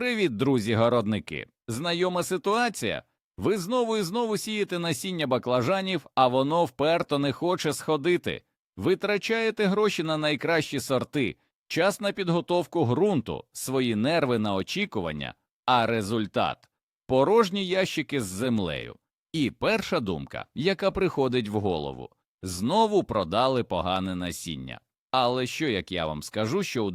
Привіт, друзі городники! Знайома ситуація? Ви знову і знову сієте насіння баклажанів, а воно вперто не хоче сходити. Витрачаєте гроші на найкращі сорти, час на підготовку ґрунту, свої нерви на очікування, а результат порожні ящики з землею. І перша думка, яка приходить в голову знову продали погане насіння. Але що як я вам скажу, що у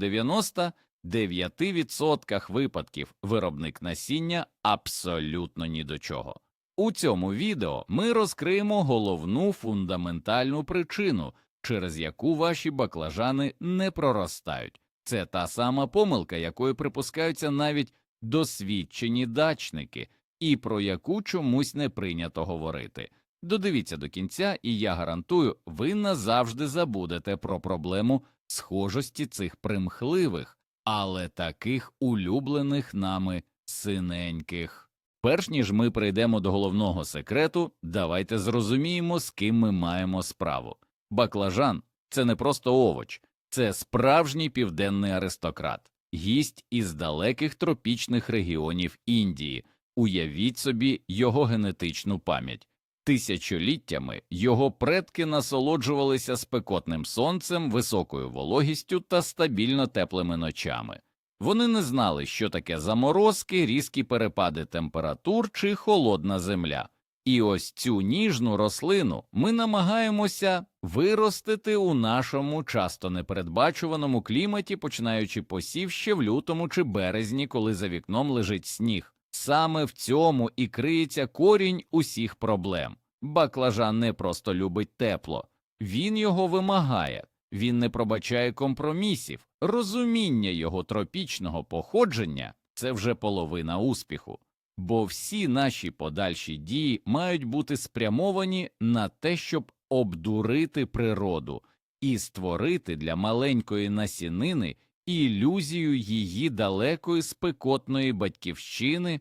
99% випадків виробник насіння абсолютно ні до чого. У цьому відео ми розкриємо головну фундаментальну причину, через яку ваші баклажани не проростають. Це та сама помилка, якою припускаються навіть досвідчені дачники, і про яку чомусь не прийнято говорити. Додивіться до кінця, і я гарантую, ви назавжди забудете про проблему схожості цих примхливих, але таких улюблених нами синеньких. Перш ніж ми прийдемо до головного секрету, давайте зрозуміємо, з ким ми маємо справу. Баклажан це не просто овоч, це справжній південний аристократ, гість із далеких тропічних регіонів Індії. Уявіть собі його генетичну пам'ять. Тисячоліттями його предки насолоджувалися спекотним сонцем, високою вологістю та стабільно теплими ночами. Вони не знали, що таке заморозки, різкі перепади температур чи холодна земля. І ось цю ніжну рослину ми намагаємося виростити у нашому часто непередбачуваному кліматі, починаючи посів ще в лютому чи березні, коли за вікном лежить сніг. Саме в цьому і криється корінь усіх проблем. Баклажан не просто любить тепло, він його вимагає, він не пробачає компромісів, розуміння його тропічного походження це вже половина успіху, бо всі наші подальші дії мають бути спрямовані на те, щоб обдурити природу і створити для маленької насінини ілюзію її далекої спекотної батьківщини.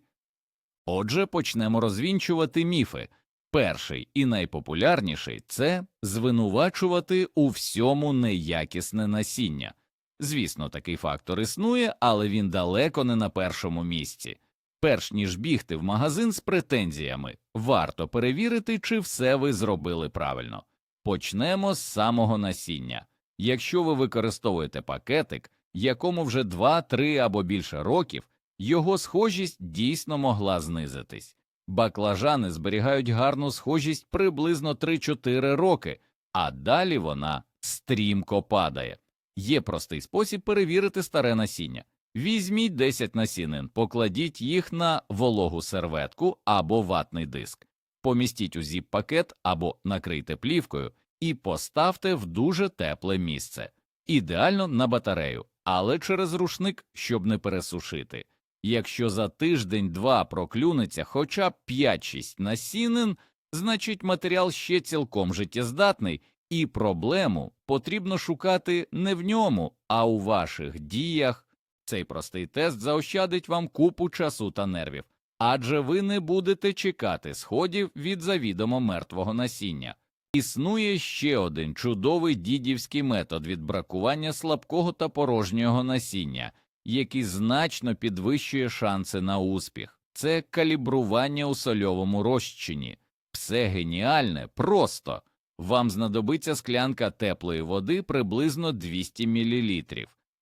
Отже, почнемо розвінчувати міфи. Перший і найпопулярніший це звинувачувати у всьому неякісне насіння. Звісно, такий фактор існує, але він далеко не на першому місці. Перш ніж бігти в магазин з претензіями, варто перевірити, чи все ви зробили правильно. Почнемо з самого насіння. Якщо ви використовуєте пакетик, якому вже 2-3 або більше років, його схожість дійсно могла знизитись. Баклажани зберігають гарну схожість приблизно 3-4 роки, а далі вона стрімко падає. Є простий спосіб перевірити старе насіння. Візьміть 10 насінин, покладіть їх на вологу серветку або ватний диск, помістіть у зіп-пакет або накрийте плівкою і поставте в дуже тепле місце, ідеально на батарею, але через рушник, щоб не пересушити. Якщо за тиждень-два проклюнеться хоча б 5-6 насінин, значить матеріал ще цілком життєздатний, і проблему потрібно шукати не в ньому, а у ваших діях. Цей простий тест заощадить вам купу часу та нервів, адже ви не будете чекати сходів від завідомо мертвого насіння. Існує ще один чудовий дідівський метод від бракування слабкого та порожнього насіння який значно підвищує шанси на успіх. Це калібрування у сольовому розчині. Все геніальне, просто вам знадобиться склянка теплої води приблизно 200 мл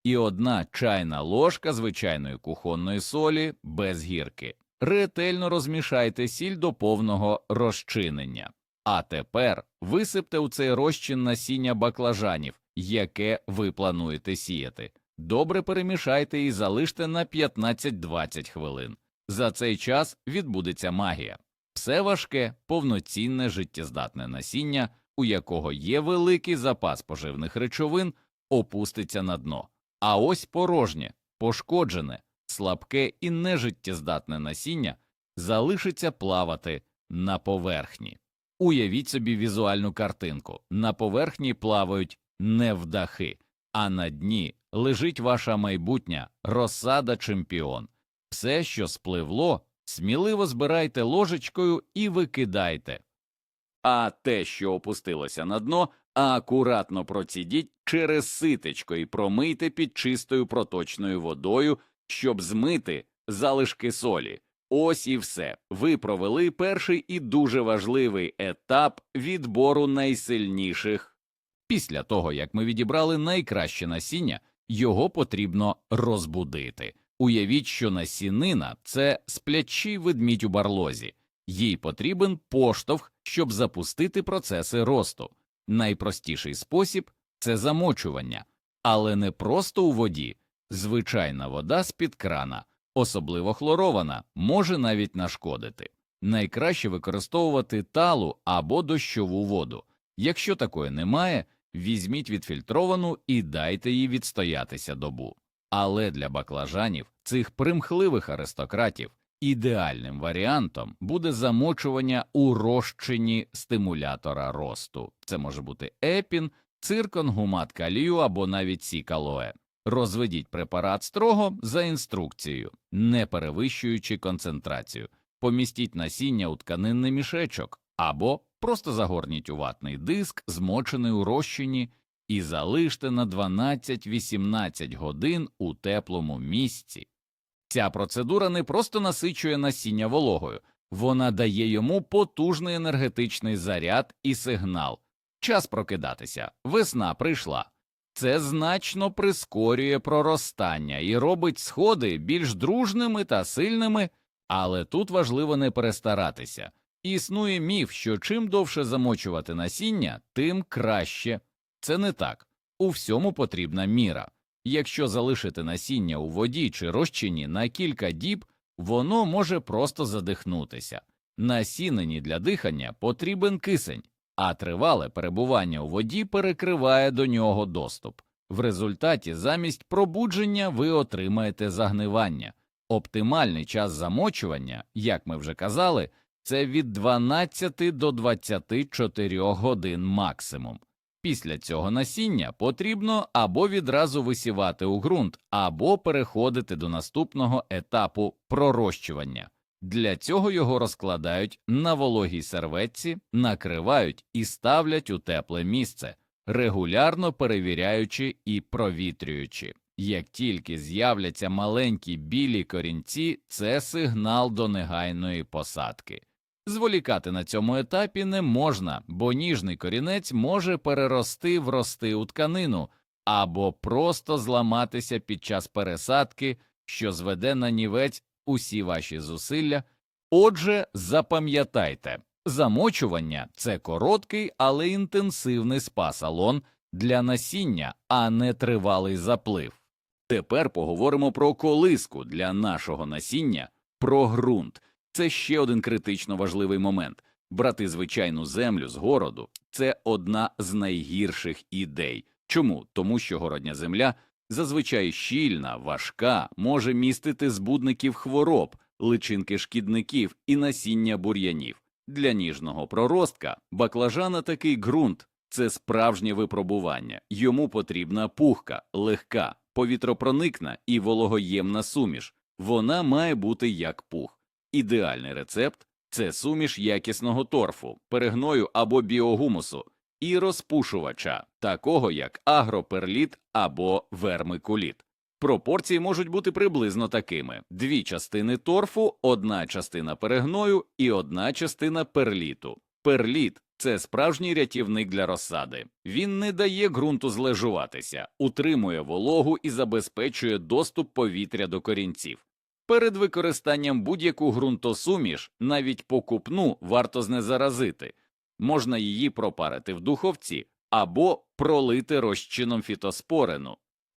і одна чайна ложка звичайної кухонної солі без гірки. Ретельно розмішайте сіль до повного розчинення. А тепер висипте у цей розчин насіння баклажанів, яке ви плануєте сіяти. Добре перемішайте і залиште на 15-20 хвилин. За цей час відбудеться магія. Все важке, повноцінне життєздатне насіння, у якого є великий запас поживних речовин, опуститься на дно. А ось порожнє, пошкоджене, слабке і нежиттєздатне насіння залишиться плавати на поверхні. Уявіть собі візуальну картинку на поверхні плавають невдахи, а на дні лежить ваша майбутня розсада чемпіон. Все, що спливло, сміливо збирайте ложечкою і викидайте. А те, що опустилося на дно, акуратно процідіть через ситечко і промийте під чистою проточною водою, щоб змити залишки солі. Ось і все. Ви провели перший і дуже важливий етап відбору найсильніших. Після того, як ми відібрали найкраще насіння, його потрібно розбудити. Уявіть, що насінина це сплячий ведмідь у барлозі, їй потрібен поштовх, щоб запустити процеси росту. Найпростіший спосіб це замочування, але не просто у воді. Звичайна вода з-під крана, особливо хлорована, може навіть нашкодити. Найкраще використовувати талу або дощову воду. Якщо такої немає, візьміть відфільтровану і дайте їй відстоятися добу. Але для баклажанів, цих примхливих аристократів, ідеальним варіантом буде замочування у розчині стимулятора росту. Це може бути епін, циркон, гумат калію або навіть сікалоe. Розведіть препарат строго за інструкцією, не перевищуючи концентрацію. Помістіть насіння у тканинний мішечок або просто загорніть у ватний диск, змочений у розчині, і залиште на 12-18 годин у теплому місці. Ця процедура не просто насичує насіння вологою, вона дає йому потужний енергетичний заряд і сигнал. Час прокидатися, весна прийшла. Це значно прискорює проростання і робить сходи більш дружними та сильними, але тут важливо не перестаратися. Існує міф, що чим довше замочувати насіння, тим краще. Це не так. У всьому потрібна міра. Якщо залишити насіння у воді чи розчині на кілька діб, воно може просто задихнутися. Насінені для дихання потрібен кисень, а тривале перебування у воді перекриває до нього доступ. В результаті замість пробудження ви отримаєте загнивання. Оптимальний час замочування, як ми вже казали, це від 12 до 24 годин максимум. Після цього насіння потрібно або відразу висівати у ґрунт, або переходити до наступного етапу пророщування. Для цього його розкладають на вологій серветці, накривають і ставлять у тепле місце, регулярно перевіряючи і провітрюючи. Як тільки з'являться маленькі білі корінці, це сигнал до негайної посадки. Зволікати на цьому етапі не можна, бо ніжний корінець може перерости в рости у тканину або просто зламатися під час пересадки, що зведе на нівець усі ваші зусилля. Отже, запам'ятайте, замочування це короткий, але інтенсивний спа-салон для насіння, а не тривалий заплив. Тепер поговоримо про колиску для нашого насіння, про ґрунт. Це ще один критично важливий момент. Брати звичайну землю з городу це одна з найгірших ідей. Чому? Тому що городня земля зазвичай щільна, важка, може містити збудників хвороб, личинки шкідників і насіння бур'янів. Для ніжного проростка баклажана такий ґрунт це справжнє випробування. Йому потрібна пухка, легка, повітропроникна і вологоємна суміш. Вона має бути як пух. Ідеальний рецепт це суміш якісного торфу, перегною або біогумусу і розпушувача, такого як агроперліт або вермикуліт. Пропорції можуть бути приблизно такими: дві частини торфу, одна частина перегною і одна частина перліту. Перліт це справжній рятівник для розсади. Він не дає ґрунту злежуватися, утримує вологу і забезпечує доступ повітря до корінців. Перед використанням будь-яку ґрунтосуміш, навіть покупну, варто знезаразити. Можна її пропарити в духовці або пролити розчином фітоспорину.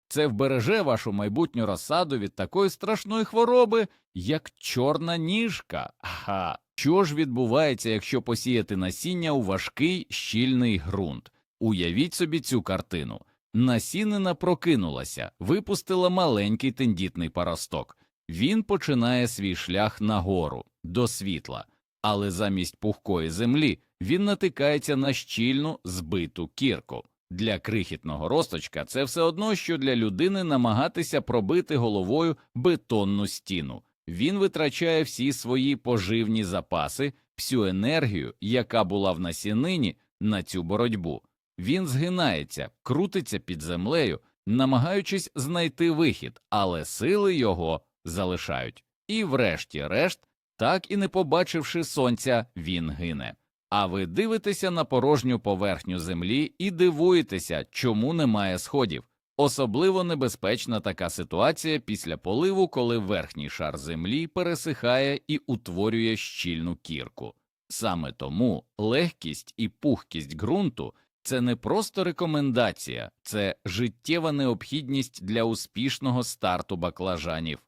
Це вбереже вашу майбутню розсаду від такої страшної хвороби, як чорна ніжка. Ха. Що ж відбувається, якщо посіяти насіння у важкий щільний ґрунт? Уявіть собі цю картину. Насінина прокинулася, випустила маленький тендітний паросток. Він починає свій шлях нагору, до світла, але замість пухкої землі він натикається на щільну збиту кірку. Для крихітного росточка це все одно, що для людини намагатися пробити головою бетонну стіну. Він витрачає всі свої поживні запаси, всю енергію, яка була в насінині, на цю боротьбу. Він згинається, крутиться під землею, намагаючись знайти вихід, але сили його залишають. І врешті-решт, так і не побачивши сонця, він гине. А ви дивитеся на порожню поверхню землі і дивуєтеся, чому немає сходів. Особливо небезпечна така ситуація після поливу, коли верхній шар землі пересихає і утворює щільну кірку. Саме тому легкість і пухкість ґрунту це не просто рекомендація, це життєва необхідність для успішного старту баклажанів.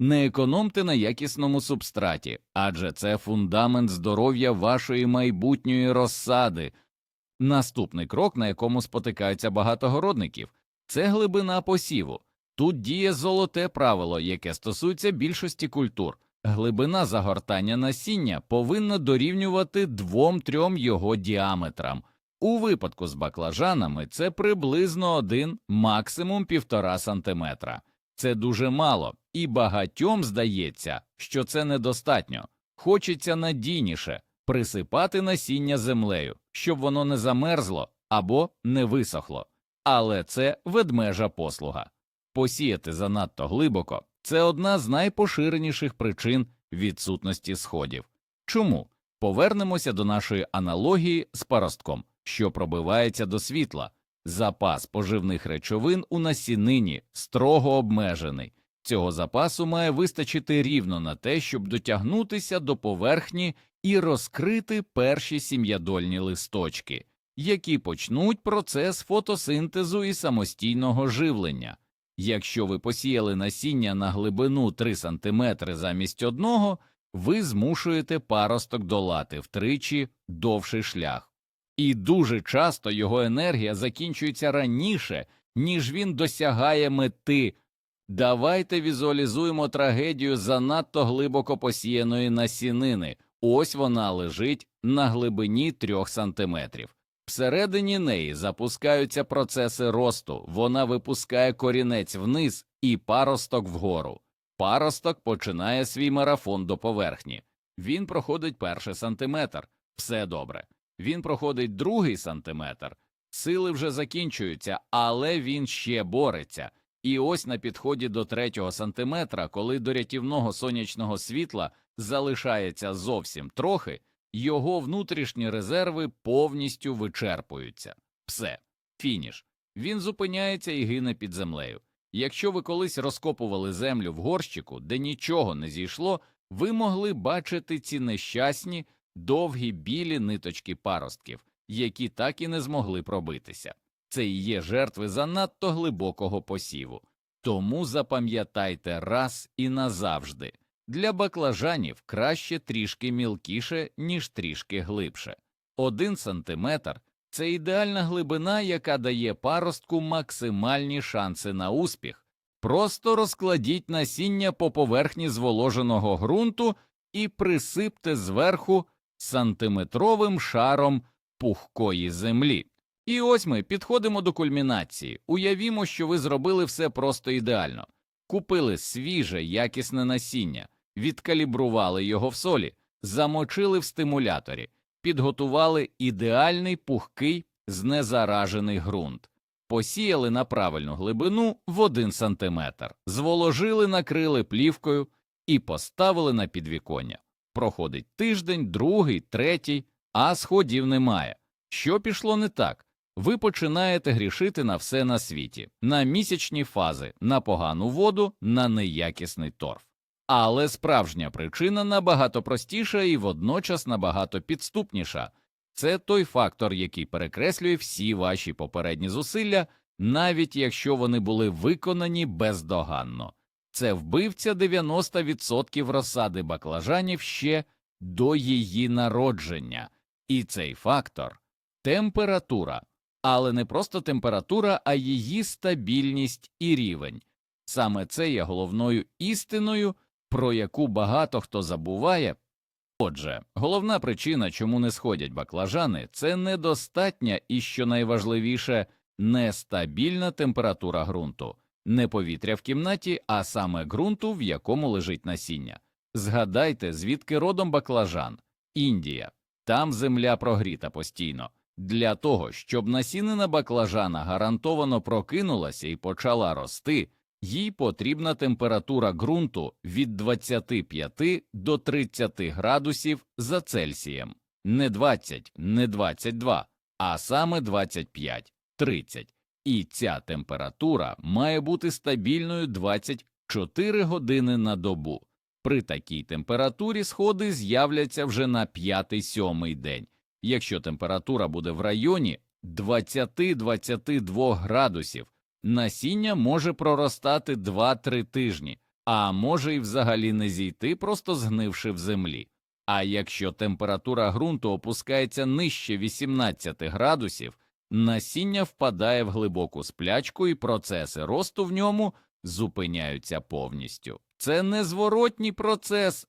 Не економте на якісному субстраті, адже це фундамент здоров'я вашої майбутньої розсади. Наступний крок, на якому спотикаються багато городників, це глибина посіву. Тут діє золоте правило, яке стосується більшості культур. Глибина загортання насіння повинна дорівнювати двом-трьом його діаметрам. У випадку з баклажанами це приблизно один, максимум півтора сантиметра. Це дуже мало, і багатьом здається, що це недостатньо. Хочеться надійніше присипати насіння землею, щоб воно не замерзло або не висохло. Але це ведмежа послуга. Посіяти занадто глибоко це одна з найпоширеніших причин відсутності сходів. Чому? Повернемося до нашої аналогії з паростком, що пробивається до світла. Запас поживних речовин у насінині строго обмежений. Цього запасу має вистачити рівно на те, щоб дотягнутися до поверхні і розкрити перші сім'ядольні листочки, які почнуть процес фотосинтезу і самостійного живлення. Якщо ви посіяли насіння на глибину 3 см замість одного, ви змушуєте паросток долати втричі довший шлях. І дуже часто його енергія закінчується раніше, ніж він досягає мети. Давайте візуалізуємо трагедію занадто глибоко посіяної насінини. Ось вона лежить на глибині трьох сантиметрів. Всередині неї запускаються процеси росту, вона випускає корінець вниз і паросток вгору. Паросток починає свій марафон до поверхні. Він проходить перший сантиметр, все добре. Він проходить другий сантиметр, сили вже закінчуються, але він ще бореться. І ось на підході до третього сантиметра, коли до рятівного сонячного світла залишається зовсім трохи, його внутрішні резерви повністю вичерпуються. Все, фініш. Він зупиняється і гине під землею. Якщо ви колись розкопували землю в горщику, де нічого не зійшло, ви могли бачити ці нещасні, довгі білі ниточки паростків, які так і не змогли пробитися. Це і є жертви занадто глибокого посіву. Тому запам'ятайте раз і назавжди. Для баклажанів краще трішки мілкіше, ніж трішки глибше. Один сантиметр це ідеальна глибина, яка дає паростку максимальні шанси на успіх. Просто розкладіть насіння по поверхні зволоженого ґрунту і присипте зверху сантиметровим шаром пухкої землі. І ось ми підходимо до кульмінації. Уявімо, що ви зробили все просто ідеально, купили свіже, якісне насіння, відкалібрували його в солі, замочили в стимуляторі, підготували ідеальний пухкий знезаражений ґрунт, посіяли на правильну глибину в один сантиметр, зволожили, накрили плівкою і поставили на підвіконня. Проходить тиждень, другий, третій, а сходів немає. Що пішло не так? Ви починаєте грішити на все на світі, на місячні фази, на погану воду, на неякісний торф. Але справжня причина набагато простіша і водночас набагато підступніша це той фактор, який перекреслює всі ваші попередні зусилля, навіть якщо вони були виконані бездоганно. Це вбивця 90% розсади баклажанів ще до її народження, і цей фактор температура, але не просто температура, а її стабільність і рівень. Саме це є головною істиною, про яку багато хто забуває. Отже, головна причина, чому не сходять баклажани, це недостатня і, що найважливіше, нестабільна температура ґрунту, не повітря в кімнаті, а саме ґрунту, в якому лежить насіння. Згадайте, звідки родом баклажан Індія, там земля прогріта постійно. Для того, щоб насінина баклажана гарантовано прокинулася і почала рости, їй потрібна температура ґрунту від 25 до 30 градусів за Цельсієм, не 20, не 22, а саме 25, 30. І ця температура має бути стабільною 24 години на добу. При такій температурі сходи з'являться вже на 5-7 день. Якщо температура буде в районі 20-22 градусів, насіння може проростати 2-3 тижні, а може й взагалі не зійти, просто згнивши в землі. А якщо температура ґрунту опускається нижче 18 градусів, насіння впадає в глибоку сплячку і процеси росту в ньому зупиняються повністю. Це незворотній процес.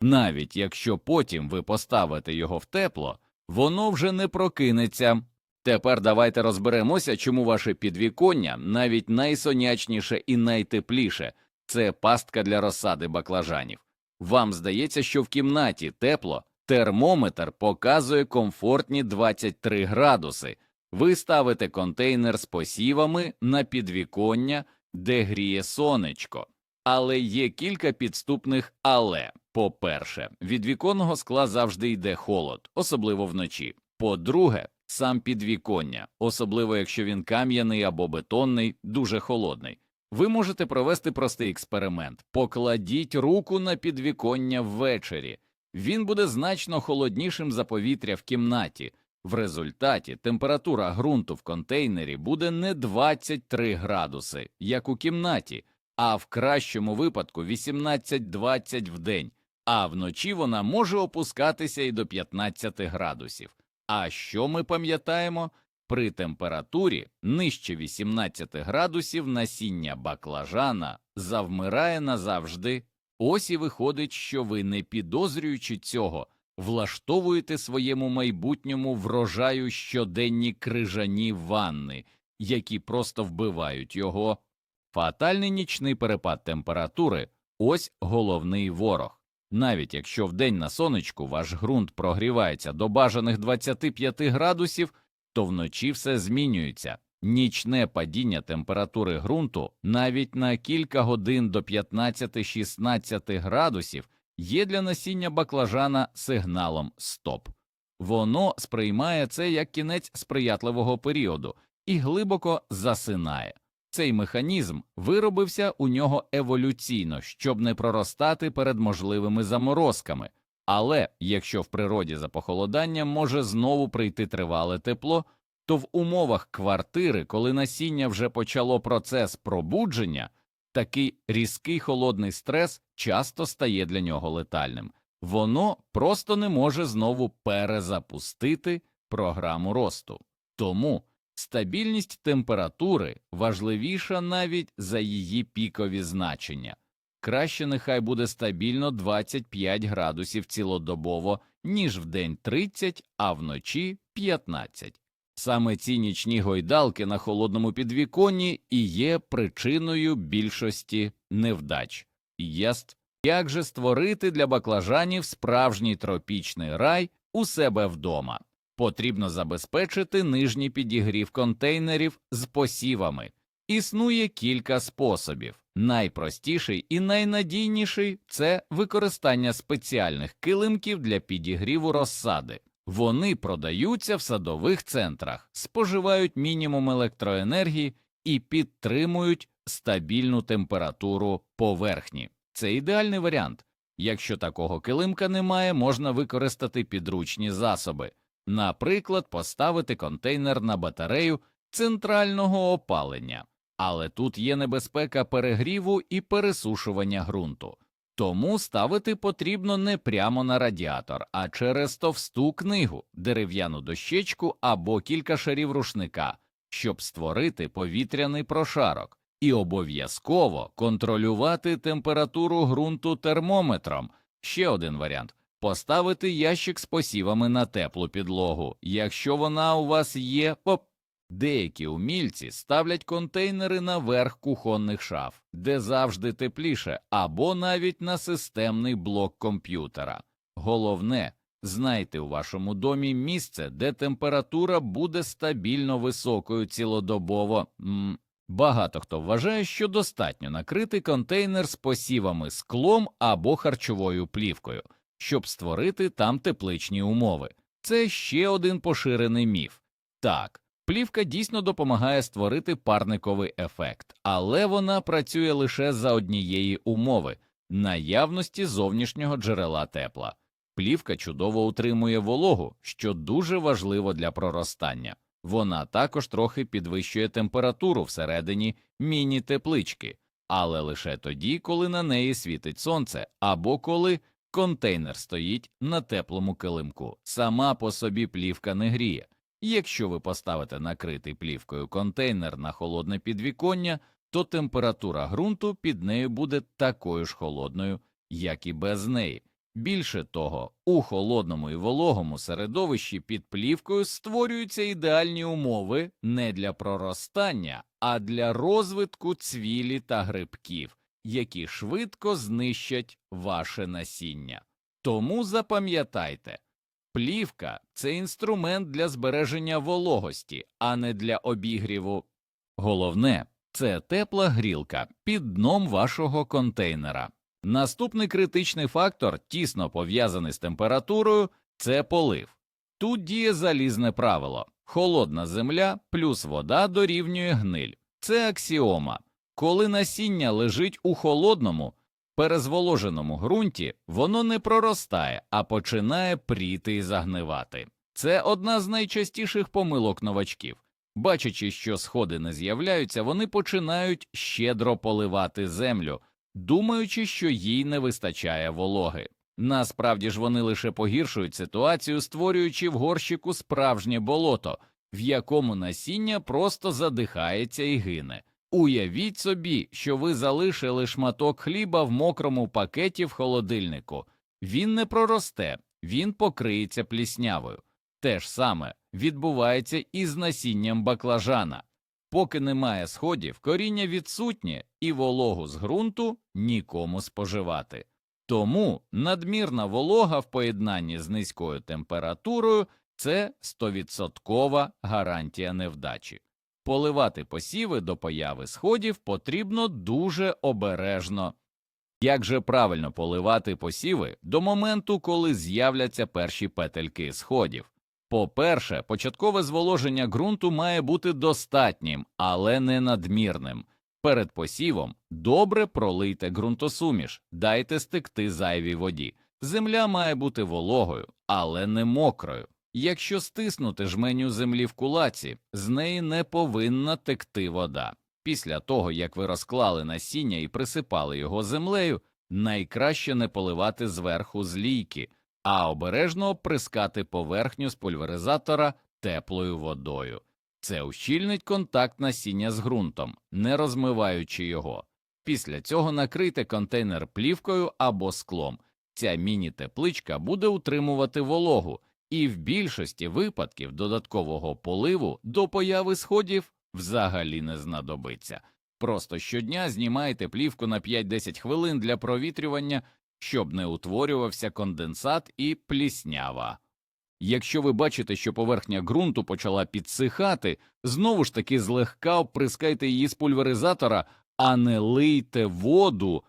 Навіть якщо потім ви поставите його в тепло, воно вже не прокинеться. Тепер давайте розберемося, чому ваше підвіконня, навіть найсонячніше і найтепліше, це пастка для розсади баклажанів. Вам здається, що в кімнаті тепло, термометр показує комфортні 23 градуси. Ви ставите контейнер з посівами на підвіконня, де гріє сонечко. Але є кілька підступних але. По-перше, від віконного скла завжди йде холод, особливо вночі. По-друге, сам підвіконня, особливо якщо він кам'яний або бетонний, дуже холодний. Ви можете провести простий експеримент. Покладіть руку на підвіконня ввечері. Він буде значно холоднішим за повітря в кімнаті. В результаті температура ґрунту в контейнері буде не 23 градуси, як у кімнаті, а в кращому випадку 18-20 в день, а вночі вона може опускатися і до 15 градусів. А що ми пам'ятаємо? При температурі нижче 18 градусів насіння баклажана завмирає назавжди. Ось і виходить, що ви, не підозрюючи цього, влаштовуєте своєму майбутньому врожаю щоденні крижані ванни, які просто вбивають його. Фатальний нічний перепад температури ось головний ворог. Навіть якщо вдень на сонечку ваш ґрунт прогрівається до бажаних 25 градусів, то вночі все змінюється. Нічне падіння температури ґрунту навіть на кілька годин до 15-16 градусів є для насіння баклажана сигналом стоп. Воно сприймає це як кінець сприятливого періоду і глибоко засинає. Цей механізм виробився у нього еволюційно, щоб не проростати перед можливими заморозками. Але якщо в природі за похолоданням може знову прийти тривале тепло, то в умовах квартири, коли насіння вже почало процес пробудження, такий різкий холодний стрес часто стає для нього летальним. Воно просто не може знову перезапустити програму росту. Тому стабільність температури важливіша навіть за її пікові значення. Краще нехай буде стабільно 25 градусів цілодобово, ніж вдень 30, а вночі 15. Саме ці нічні гойдалки на холодному підвіконні і є причиною більшості невдач. Єст, як же створити для баклажанів справжній тропічний рай у себе вдома? Потрібно забезпечити нижній підігрів контейнерів з посівами. Існує кілька способів. Найпростіший і найнадійніший це використання спеціальних килимків для підігріву розсади. Вони продаються в садових центрах, споживають мінімум електроенергії і підтримують стабільну температуру поверхні. Це ідеальний варіант. Якщо такого килимка немає, можна використати підручні засоби, наприклад, поставити контейнер на батарею центрального опалення. Але тут є небезпека перегріву і пересушування ґрунту. Тому ставити потрібно не прямо на радіатор, а через товсту книгу, дерев'яну дощечку або кілька шарів рушника, щоб створити повітряний прошарок, і обов'язково контролювати температуру ґрунту термометром. Ще один варіант поставити ящик з посівами на теплу підлогу, якщо вона у вас є по Деякі умільці ставлять контейнери на верх кухонних шаф, де завжди тепліше, або навіть на системний блок комп'ютера. Головне, знайте у вашому домі місце, де температура буде стабільно високою цілодобово. М Багато хто вважає, що достатньо накрити контейнер з посівами склом або харчовою плівкою, щоб створити там тепличні умови. Це ще один поширений міф. Так, плівка дійсно допомагає створити парниковий ефект, але вона працює лише за однієї умови наявності зовнішнього джерела тепла. Плівка чудово утримує вологу, що дуже важливо для проростання. Вона також трохи підвищує температуру всередині міні-теплички, але лише тоді, коли на неї світить сонце, або коли контейнер стоїть на теплому килимку. Сама по собі плівка не гріє. Якщо ви поставите накритий плівкою контейнер на холодне підвіконня, то температура ґрунту під нею буде такою ж холодною, як і без неї. Більше того, у холодному і вологому середовищі під плівкою створюються ідеальні умови не для проростання, а для розвитку цвілі та грибків, які швидко знищать ваше насіння. Тому запам'ятайте, плівка це інструмент для збереження вологості, а не для обігріву. Головне це тепла грілка під дном вашого контейнера. Наступний критичний фактор, тісно пов'язаний з температурою, це полив. Тут діє залізне правило холодна земля плюс вода дорівнює гниль. Це аксіома. Коли насіння лежить у холодному, перезволоженому ґрунті, воно не проростає, а починає пріти і загнивати. Це одна з найчастіших помилок новачків. Бачачи, що сходи не з'являються, вони починають щедро поливати землю думаючи, що їй не вистачає вологи. Насправді ж вони лише погіршують ситуацію, створюючи в горщику справжнє болото, в якому насіння просто задихається і гине. Уявіть собі, що ви залишили шматок хліба в мокрому пакеті в холодильнику. Він не проросте, він покриється пліснявою. Те ж саме відбувається і з насінням баклажана. Поки немає сходів, коріння відсутнє і вологу з ґрунту нікому споживати. Тому надмірна волога в поєднанні з низькою температурою це 100% гарантія невдачі. Поливати посіви до появи сходів потрібно дуже обережно. Як же правильно поливати посіви до моменту, коли з'являться перші петельки сходів? По-перше, початкове зволоження ґрунту має бути достатнім, але не надмірним. Перед посівом добре пролийте ґрунтосуміш, дайте стекти зайвій воді. Земля має бути вологою, але не мокрою. Якщо стиснути жменю землі в кулаці, з неї не повинна текти вода. Після того, як ви розклали насіння і присипали його землею, найкраще не поливати зверху з лійки, а обережно оприскати поверхню з пульверизатора теплою водою. Це ущільнить контакт насіння з ґрунтом, не розмиваючи його. Після цього накрийте контейнер плівкою або склом. Ця міні-тепличка буде утримувати вологу, і в більшості випадків додаткового поливу до появи сходів взагалі не знадобиться. Просто щодня знімайте плівку на 5-10 хвилин для провітрювання щоб не утворювався конденсат і пліснява. Якщо ви бачите, що поверхня ґрунту почала підсихати, знову ж таки злегка оприскайте її з пульверизатора, а не лийте воду.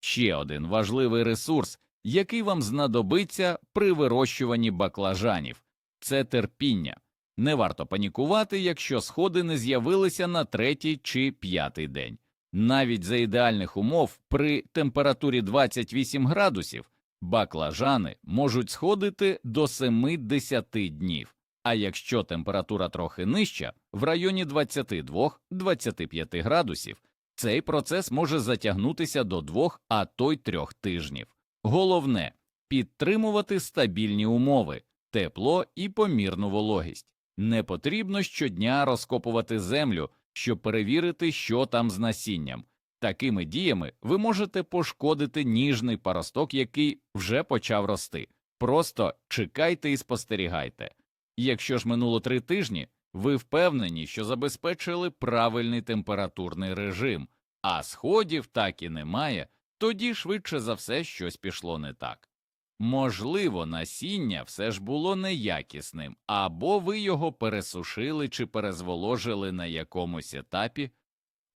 Ще один важливий ресурс, який вам знадобиться при вирощуванні баклажанів це терпіння. Не варто панікувати, якщо сходи не з'явилися на третій чи п'ятий день. Навіть за ідеальних умов при температурі 28 градусів баклажани можуть сходити до 70 днів, а якщо температура трохи нижча, в районі 22-25 градусів, цей процес може затягнутися до 2, а то й 3 тижнів. Головне підтримувати стабільні умови, тепло і помірну вологість. Не потрібно щодня розкопувати землю щоб перевірити, що там з насінням. Такими діями ви можете пошкодити ніжний паросток, який вже почав рости. Просто чекайте і спостерігайте. Якщо ж минуло три тижні, ви впевнені, що забезпечили правильний температурний режим, а сходів так і немає, тоді швидше за все щось пішло не так. Можливо, насіння все ж було неякісним, або ви його пересушили чи перезволожили на якомусь етапі,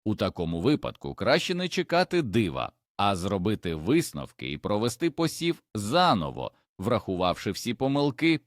У такому випадку краще не чекати дива, а зробити висновки і провести посів заново, врахувавши всі помилки.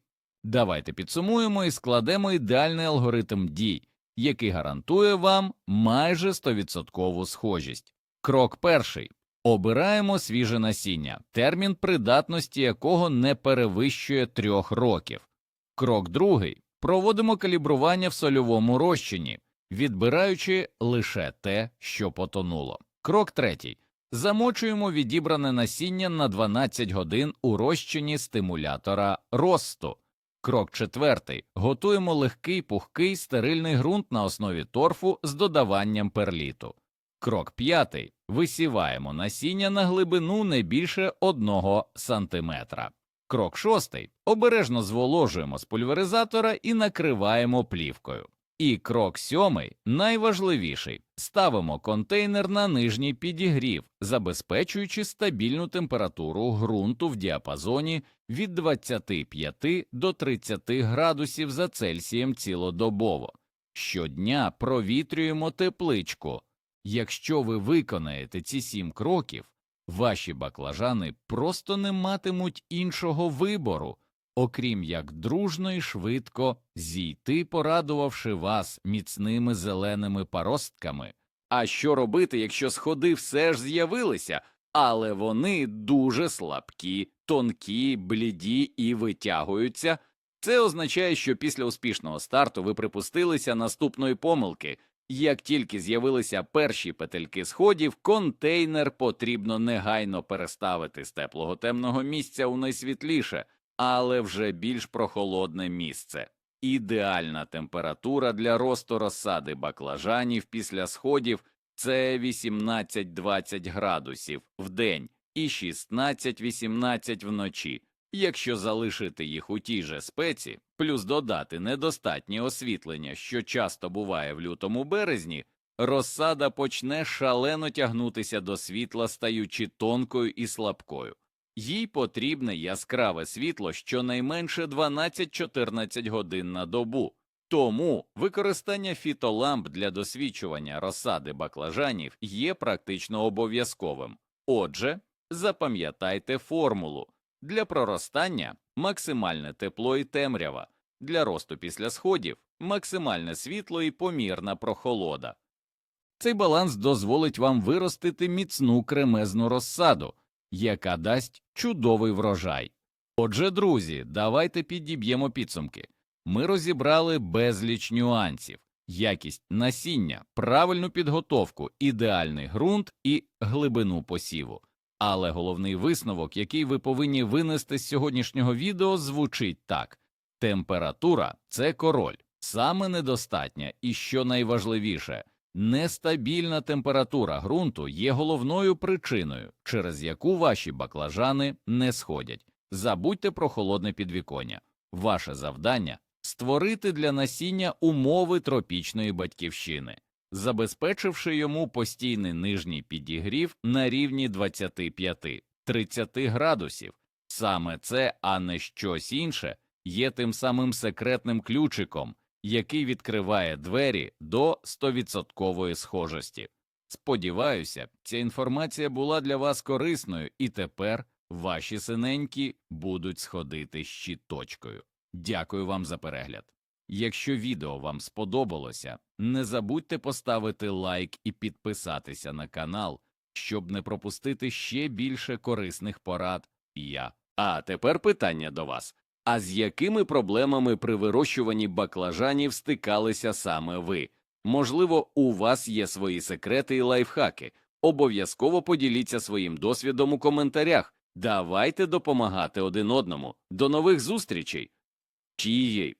Давайте підсумуємо і складемо ідеальний алгоритм дій, який гарантує вам майже 100% схожість. Крок перший. Обираємо свіже насіння, термін придатності якого не перевищує трьох років. Крок другий. Проводимо калібрування в сольовому розчині, відбираючи лише те, що потонуло. Крок третій. Замочуємо відібране насіння на 12 годин у розчині стимулятора росту. Крок четвертий. Готуємо легкий пухкий стерильний ґрунт на основі торфу з додаванням перліту. Крок п'ятий. Висіваємо насіння на глибину не більше 1 сантиметра. Крок шостий. Обережно зволожуємо з пульверизатора і накриваємо плівкою. І крок сьомий, найважливіший, ставимо контейнер на нижній підігрів, забезпечуючи стабільну температуру ґрунту в діапазоні від 25 до 30 градусів за Цельсієм цілодобово. Щодня провітрюємо тепличку. Якщо ви виконаєте ці сім кроків, ваші баклажани просто не матимуть іншого вибору, окрім як дружно і швидко зійти, порадувавши вас міцними зеленими паростками. А що робити, якщо сходи все ж з'явилися, але вони дуже слабкі, тонкі, бліді і витягуються? Це означає, що після успішного старту ви припустилися наступної помилки. Як тільки з'явилися перші петельки сходів, контейнер потрібно негайно переставити з теплого темного місця у найсвітліше, але вже більш прохолодне місце. Ідеальна температура для росту розсади баклажанів після сходів це 18-20 градусів в день і 16-18 вночі. Якщо залишити їх у тій же спеці, плюс додати недостатнє освітлення, що часто буває в лютому березні, розсада почне шалено тягнутися до світла, стаючи тонкою і слабкою. Їй потрібне яскраве світло щонайменше 12-14 годин на добу. Тому використання фітоламп для досвідчування розсади баклажанів є практично обов'язковим. Отже, запам'ятайте формулу. Для проростання максимальне тепло і темрява, для росту після сходів максимальне світло і помірна прохолода. Цей баланс дозволить вам виростити міцну кремезну розсаду, яка дасть чудовий врожай. Отже, друзі, давайте підіб'ємо підсумки. Ми розібрали безліч нюансів, якість насіння, правильну підготовку, ідеальний ґрунт і глибину посіву. Але головний висновок, який ви повинні винести з сьогоднішнього відео, звучить так: температура це король, саме недостатня, і що найважливіше, нестабільна температура ґрунту є головною причиною, через яку ваші баклажани не сходять. Забудьте про холодне підвіконня. Ваше завдання створити для насіння умови тропічної батьківщини забезпечивши йому постійний нижній підігрів на рівні 25-30 градусів. Саме це, а не щось інше, є тим самим секретним ключиком, який відкриває двері до 100% схожості. Сподіваюся, ця інформація була для вас корисною, і тепер ваші синенькі будуть сходити щіточкою. Дякую вам за перегляд. Якщо відео вам сподобалося, не забудьте поставити лайк і підписатися на канал, щоб не пропустити ще більше корисних порад. Я. А тепер питання до вас. А з якими проблемами при вирощуванні баклажанів стикалися саме ви? Можливо, у вас є свої секрети і лайфхаки. Обов'язково поділіться своїм досвідом у коментарях. Давайте допомагати один одному. До нових зустрічей! Чиєї